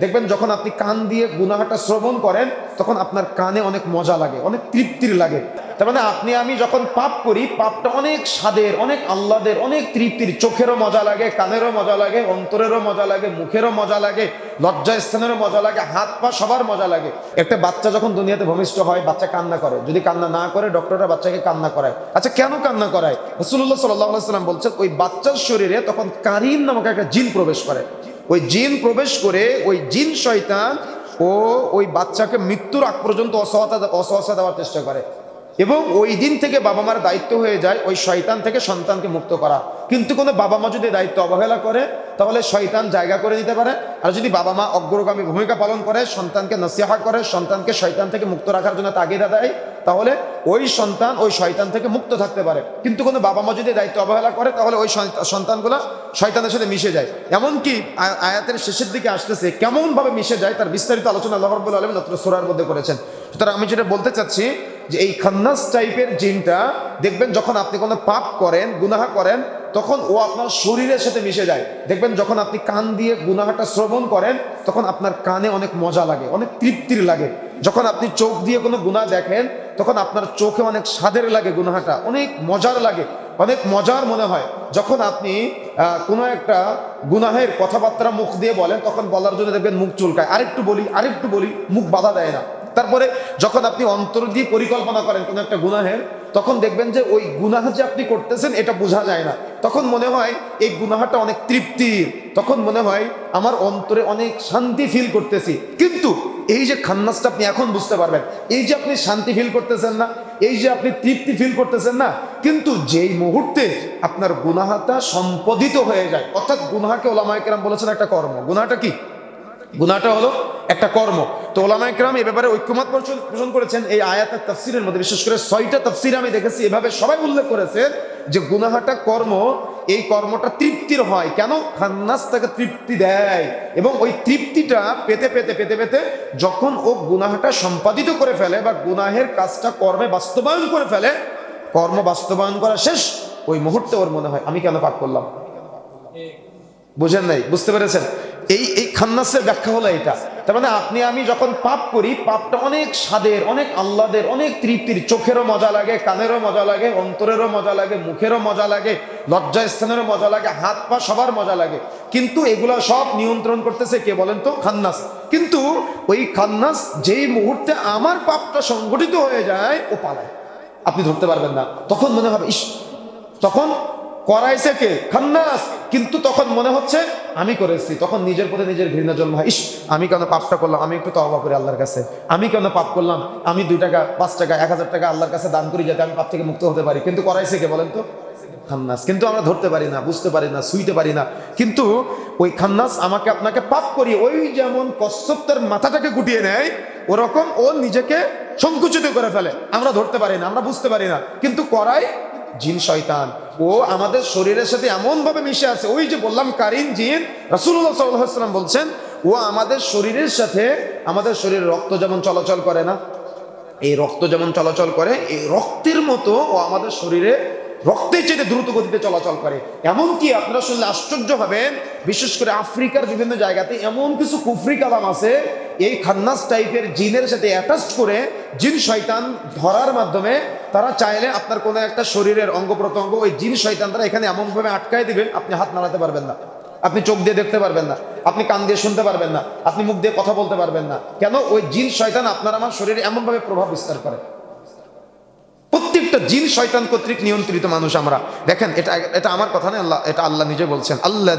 দেখবেন যখন আপনি কান দিয়ে গুনাহাটা শ্রবণ করেন, তখন আপনার কানে অনেক মজা লাগে, অনেক তৃপ্তির লাগে। তার মানে আপনি, আমি যখন পাপ করি, পাপটা অনেক স্বাদের, অনেক আহ্লাদের, অনেক তৃপ্তির, চোখেরও মজা লাগে, কানেরও মজা লাগে, অন্তরেরও মজা লাগে, মুখেরও মজা লাগে লজ্জা স্থানেরও মজা লাগে, হাত পা সবার মজা লাগে। একটা বাচ্চা যখন দুনিয়াতে ভূমিষ্ঠ হয়, বাচ্চা কান্না করে। যদি কান্না না করে, ডক্টররা বাচ্চাকে কান্না করায়। আচ্ছা কেন কান্না করায়? রসুল্লাহ সাল্লাহ সাল্লাম বলছেন, ওই বাচ্চার শরীরে তখন কারিন নামক একটা জিন প্রবেশ করে। ওই জিন প্রবেশ করে ওই জিন শয়তান ও ওই বাচ্চাকে মৃত্যুর আগ পর্যন্ত অসহতা অসহসা দেওয়ার চেষ্টা করে। এবং ওই দিন থেকে বাবা মার দায়িত্ব হয়ে যায় ওই শয়তান থেকে সন্তানকে মুক্ত করা। কিন্তু কোনো বাবা মা যদি দায়িত্ব অবহেলা করে, তাহলে শয়তান জায়গা করে নিতে পারে। আর যদি বাবা মা অগ্রগামী ভূমিকা পালন করে, সন্তানকে নসিহা করে, সন্তানকে শয়তান থেকে মুক্ত রাখার জন্য তাগিদা দেয় তাহলে ওই সন্তান ওই শয়তান থেকে মুক্ত থাকতে পারে। কিন্তু কোনো বাবা মা যদি দায়িত্ব অবহেলা করে, তাহলে ওই সন্তানগুলো শয়তানের সাথে মিশে যায়। এমনকি আয়াতের শেষের দিকে আসতেছে, কেমনভাবে মিশে যায় তার বিস্তারিত আলোচনা আল্লাহ রব্বুল আলম নতুন সোরার মধ্যে করেছেন। সুতরাং আমি যেটা বলতে চাচ্ছি, যে এই খান্নাস টাইপের জিনটা দেখবেন যখন আপনি কোনো পাপ করেন, গুনাহা করেন, তখন ও আপনার শরীরের সাথে মিশে যায়। দেখবেন যখন আপনি কান দিয়ে গুনাহাটা শ্রবণ করেন, তখন আপনার কানে অনেক মজা লাগে, অনেক তৃপ্তির লাগে। যখন আপনি চোখ দিয়ে কোনো গুনাহ দেখেন তখন আপনার চোখে অনেক স্বাদের লাগে, গুনাহাটা। অনেক মজার লাগে। অনেক মজার মনে হয়। যখন আপনি কোনো একটা গুনাহের কথাবার্তা মুখ দিয়ে বলেন, তখন বলার জন্য দেখবেন মুখ চুলকায়। আরেকটু বলি আরেকটু বলি, মুখ বাধা দেয় না। তারপরে যখন আপনি অন্তর দিয়ে পরিকল্পনা করেন কোনো একটা গুনাহের, তখন দেখবেন যে ওই গুনাহ যে আপনি করতেছেন, এটা বোঝা যায় না। তখন মনে হয় এই গুনাহাটা অনেক তৃপ্তির তখন মনে হয় আমার অন্তরে অনেক শান্তি ফিল করতেছি। কিন্তু এই যে খান্নাসটা আপনি এখন বুঝতে পারবেন, এই যে আপনি শান্তি ফিল করতেছেন না, এই যে আপনি তৃপ্তি ফিল করতেছেন না, কিন্তু যেই মুহূর্তে আপনার গুনাহাটা সম্পাদিত হয়ে যায়, অর্থাৎ গুনাহাকে ওলামায়কেরাম বলেছেন একটা কর্ম। গুনাহাটা কি? গুনাহটা হলো একটা কর্ম। তো ওলামা একরাম এই ব্যাপারে ঐক্যমত পোষণ করেছেন এই আয়াতের তফসিরের মধ্যে, বিশেষ করে ছয়টা তফসির আমি দেখেছি, এভাবে সবাই উল্লেখ করেছেন যে গুনাহাটা কর্ম, এই কর্মটা তৃপ্তির হয়। কেন? খান্নাস তাকে তৃপ্তি দেয়। এবং ওই তৃপ্তিটা পেতে পেতে পেতে পেতে যখন ও গুনাহাটা সম্পাদিত করে ফেলে বা গুনাহের কাজটা কর্মে বাস্তবায়ন করে ফেলে, কর্ম বাস্তবায়ন করা শেষ, ওই মুহূর্তে ওর মনে হয়, আমি কেন পাক করলাম? বুঝেন নাই? বুঝতে পেরেছেন? এই এই খান্নাসের ব্যাখ্যা হলো এটা। তার মানে আপনি, আমি যখন পাপ করি, পাপটা অনেক স্বাদের, অনেক আহ্লাদের, অনেক তৃপ্তির, চোখেরও মজা লাগে, কানেরও মজা লাগে, অন্তরেরও মজা লাগে, মুখেরও মজা লাগে লজ্জা স্থানেরও মজা লাগে, হাত পা সবার মজা লাগে। কিন্তু এগুলা সব নিয়ন্ত্রণ করতেছে কে বলেন তো? খান্নাস। কিন্তু ওই খান্নাস যেই মুহূর্তে আমার পাপটা সংগঠিত হয়ে যায়, ও পালায়। আপনি ধরতে পারবেন না। তখন মনে হবে, ইস, তখন করাইছে কে? খান্নাস। কিন্তু তখন মনে হচ্ছে, আমি করেছি। তখন নিজের প্রতি নিজের ঘৃণা জন্ম হয় ইস, আমি কেন পাপটা করলাম? আমি একটু তবা করি আল্লাহর কাছে। আমি কেন পাপ করলাম? আমি দুই টাকা, পাঁচ টাকা, এক হাজার টাকা আল্লাহর কাছে দান করি যাতে আমি পাপ থেকে মুক্ত হতে পারি। কিন্তু করাইছে কে বলেন তো? খান্নাস। কিন্তু আমরা ধরতে পারি না, বুঝতে পারি না, শুইতে পারি না। কিন্তু ওই খান্নাস আমাকে, আপনাকে পাপ করি ওই যেমন কশ্যপ তার মাথাটাকে গুটিয়ে নেয়, ওরকম ও নিজেকে সংকুচিত করে ফেলে। আমরা ধরতে পারি না, আমরা বুঝতে পারি না। কিন্তু করাই জিন, শয়তান। ও আমাদের শরীরের সাথে এমন ভাবে মিশে আছে। ওই যে বললাম কারিন, জিন, রাসূলুল্লাহ সাল্লাল্লাহু আলাইহি বলছেন, ও আমাদের শরীরের সাথে, আমাদের শরীরে রক্ত যেমন চলাচল করে না, এই রক্ত যেমন চলাচল করে, এই রক্তের মতো ও আমাদের শরীরে রক্তের চেয়ে দ্রুত গতিতে চলাচল করে। এমনকি আপনারা শুনলে আশ্চর্য হবেন, বিশেষ করে আফ্রিকার বিভিন্ন জায়গাতে এমন কিছু কুফরি কালাম আছে, এই খান্নাস টাইপের জিনের সাথে অ্যাটাচ করে জিন, শয়তান ধরার মাধ্যমে তারা চাইলে আপনার কোনো একটা শরীরের অঙ্গ প্রত্যঙ্গ, ওই জিন শয়তান তারা এখানে এমনভাবে আটকায় দিবে আপনি হাত নাড়াতে পারবেন না। আপনি চোখ দিয়ে দেখতে পারবেন না। আপনি কান দিয়ে শুনতে পারবেন না। আপনি মুখ দিয়ে কথা বলতে পারবেন না। কেন? ওই জিন শয়তান আপনার আমার শরীরে এমনভাবে প্রভাব বিস্তার করে। প্রত্যেকটা জিন শয়তান কর্তৃক নিয়ন্ত্রিত মানুষ আমরা। দেখেন, এটা এটা আমার কথা নয়, আল্লাহ, এটা আল্লাহ নিজে বলছেন। আল্লাহ